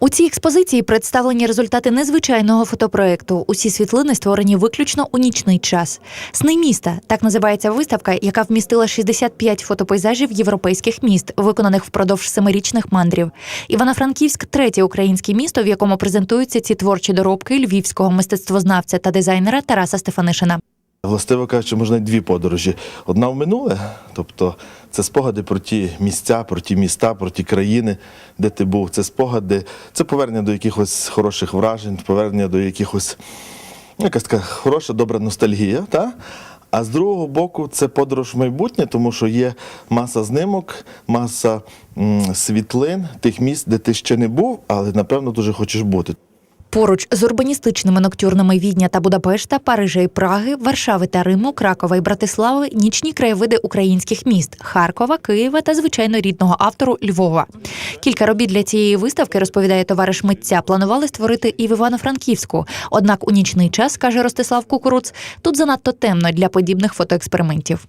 У цій експозиції представлені результати незвичайного фотопроекту. Усі світлини створені виключно у нічний час. Сни міста так називається виставка, яка вмістила 65 фотопейзажів європейських міст, виконаних впродовж семирічних мандрів. Івано-Франківськ третє українське місто, в якому презентуються ці творчі доробки львівського мистецтвознавця та дизайнера Тараса Стефанишина. Властиво кажучи, можна дві подорожі. Одна в минуле, тобто це спогади про ті місця, про ті міста, про ті країни, де ти був. Це спогади, це повернення до якихось хороших вражень, повернення до якихось ну, якась така хороша, добра ностальгія. Та? А з другого боку, це подорож в майбутнє, тому що є маса знимок, маса м, світлин тих місць, де ти ще не був, але напевно дуже хочеш бути. Поруч з урбаністичними ноктюрнами Відня та Будапешта, Парижа і Праги, Варшави та Риму, Кракова і Братислави нічні краєвиди українських міст Харкова, Києва та звичайно рідного автору Львова. Кілька робіт для цієї виставки, розповідає товариш митця, планували створити і в Івано-Франківську. Однак у нічний час, каже Ростислав Кукуруц, тут занадто темно для подібних фотоекспериментів.